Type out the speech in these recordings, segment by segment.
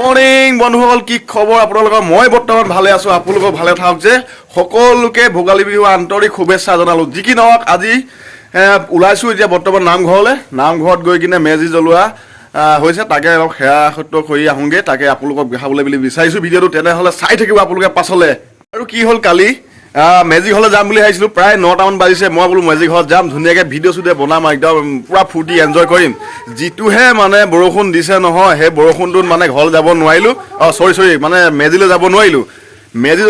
Morning, বন্ধুসকল, কি খবৰ? আপোনালোকৰ, মই বৰ্তমান ভালে আছোঁ আপোনালোকৰ ভালে থাকক যে। সকলোকে ভোগালী বিহু আন্তৰিক শুভেচ্ছা জনালোঁ। যি কি নহওক, আজি ওলাইছোঁ এতিয়া বৰ্তমান নামঘৰলৈ। নামঘৰত গৈ কিনে মেজি জ্বলোৱা হৈছে। তাকে অলপ সেৱা সত্য কৰি আহোঁগৈ। তাকে আপোনালোকক দেখাবলৈ বুলি বিচাৰিছোঁ। ভিডিঅ'টো তেনেহ'লে চাই থাকিব আপোনালোকে পাছলৈ। আৰু কি হ'ল কালি? আহ, মেজি ঘৰলৈ যাম বুলি ভাবিছিলোঁ প্ৰায় নটামান বাজিছে। মই বোলো মেজি ঘৰত যাম ধুনীয়াকৈ ভিডিঅ' চিডিঅ' বনাম একদম পূৰা ফূৰ্তি এনজয় কৰিম। যিটোহে মানে বৰষুণ দিছে নহয় সেই বৰষুণটোত মানে ঘৰলৈ যাব নোৱাৰিলোঁ। অঁ চৰি চৰি মানে মেজিলৈ যাব নোৱাৰিলোঁ। মেজি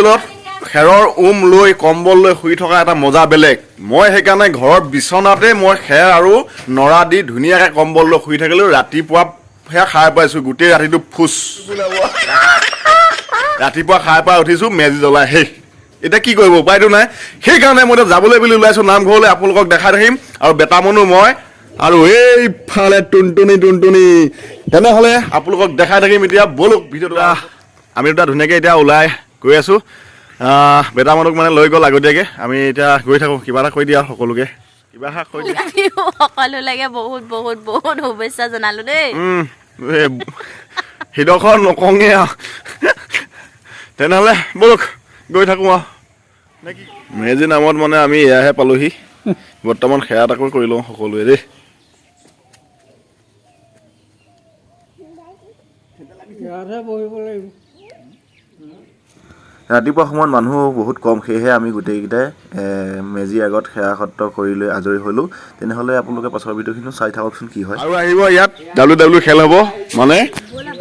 খেৰৰ উম লৈ কম্বল লৈ শুই থকা এটা মজা বেলেগ। মই সেইকাৰণে ঘৰৰ বিচনাতে মই খেৰ আৰু নৰা দি ধুনীয়াকৈ কম্বল লৈ শুই থাকিলোঁ। ৰাতিপুৱা সেয়া খাই পাইছোঁ গোটেই ৰাতিটো ফুচ। ৰাতিপুৱা খাই পাই উঠিছোঁ মেজি জ্বলাই শেষ এতিয়া কি কৰিব? উপায়টো নাই। সেইকাৰণে মই যাবলৈ বুলি ওলাইছোঁ নামঘৰলৈ আপোনালোকক দেখাই থাকিম। আৰু বেটা মনো মই আৰু এইফালে টুনটুনি টুনটুনি। তেনেহ'লে আপোনালোকক দেখাই থাকিম এতিয়া। ব'লক ভিডিঅ'টো আমি দুটা ধুনীয়াকৈ এতিয়া ওলাই গৈ আছোঁ। বেটা মানুহক মানে লৈ গ'ল আগতীয়াকৈ। আমি এতিয়া গৈ থাকোঁ। কিবা এটা কৈ দিয়া সকলোকে। কিবা এটা কৈ দিয়া। সকলোলৈকে বহুত বহুত বহুত শুভেচ্ছা জনালো দেই। সিডোখৰ নকওঁগৈ আৰু তেনেহ'লে ব'লক। গৈ থাকোঁ আৰু? মেজি নামত মানে আমি এয়াহে পালোহি। বৰ্তমান সেৱা এটাকৈ কৰি লওঁ সকলোৱে দেই। ৰাতিপুৱা সময়ত মানুহ বহুত কম সেয়েহে আমি গোটেইকেইটাই এ, মেজিৰ আগত সেৱা সত্ৰ কৰি লৈ আজৰি হ'লোঁ। তেনেহ'লে আপোনালোকে পাছৰ ভিডিঅ'খিনি চাই থাককচোন কি হয়। আৰু আহিব ইয়াত। ডাব্লিউ ডাব্লিউ খেল হ'ব মানে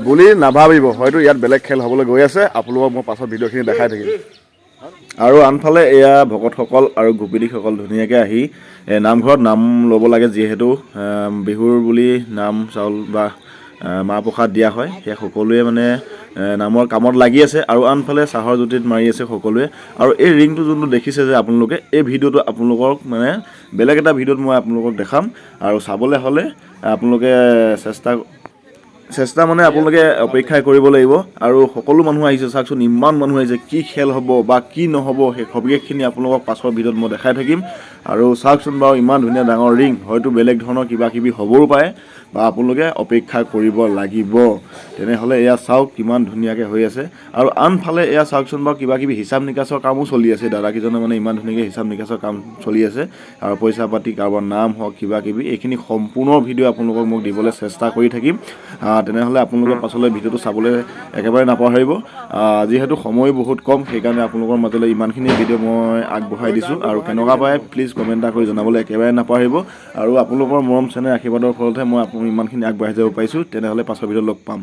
বুলি নাভাবিব। হয়তো ইয়াত বেলেগ খেল হ'বলৈ গৈ আছে। আপোনালোকক মই পাছৰ ভিডিঅ'খিনি দেখাই থাকিম। আৰু আনফালে এয়া ভকতসকল আৰু গোপিনীসকল ধুনীয়াকৈ আহি নামঘৰত নাম ল'ব লাগে যিহেতু বিহুৰ বুলি নাম চাউল বা মাহ প্ৰসাদ দিয়া হয়। সেয়া সকলোৱে মানে নামৰ কামত লাগি আছে। আৰু আনফালে চাহৰ জুতিত মাৰি আছে সকলোৱে। আৰু এই ৰিংটো যোনটো দেখিছে যে আপোনালোকে এই ভিডিঅ'টো আপোনালোকক মানে বেলেগ এটা ভিডিঅ'ত মই আপোনালোকক দেখাম। আৰু চাবলৈ হ'লে আপোনালোকে চেষ্টা চেষ্টা মানে আপোনালোকে অপেক্ষাই কৰিব লাগিব। আৰু সকলো মানুহ আহিছে চাওকচোন ইমান মানুহ আহিছে কি খেল হ'ব বা কি নহ'ব সেই সবিশেষখিনি আপোনালোকক পাছৰ ভিডিঅ'ত মই দেখাই থাকিম। আৰু চাওকচোন বাৰু ইমান ধুনীয়া ডাঙৰ ৰিং। হয়তো বেলেগ ধৰণৰ কিবা কিবি হ'বও পাৰে বা আপোনালোকে অপেক্ষা কৰিব লাগিব। তেনেহ'লে এয়া চাওক কিমান ধুনীয়াকৈ হৈ আছে। আৰু আনফালে এয়া চাওকচোন বাৰু কিবা কিবি হিচাপ নিকাচৰ কামো চলি আছে। দাদাকেইজনে মানে ইমান ধুনীয়াকৈ হিচাপ নিকাচৰ কাম চলি আছে। আৰু পইচা পাতি কাৰোবাৰ নাম হওক কিবা কিবি এইখিনি সম্পূৰ্ণ ভিডিঅ' আপোনালোকক মোক দিবলৈ চেষ্টা কৰি থাকিম। তেনেহ'লে আপোনালোকে পাছলৈ ভিডিঅ'টো চাবলৈ একেবাৰে নাপাহৰিব। যিহেতু সময় বহুত কম সেইকাৰণে আপোনালোকৰ মাজলৈ ইমানখিনি ভিডিঅ' মই আগবঢ়াই দিছোঁ। আৰু কেনেকুৱা পায় প্লিজ কমেণ্ট এটা কৰি জনাবলৈ একেবাৰে নাপাহৰিব। আৰু আপোনালোকৰ মৰম চেনেহ আশীৰ্বাদৰ ফলতহে মই আপুনি ইমানখিনি আগবাঢ়ি যাব পাৰিছোঁ। তেনেহ'লে পাছৰ ভিডিঅ'ত লগ পাম।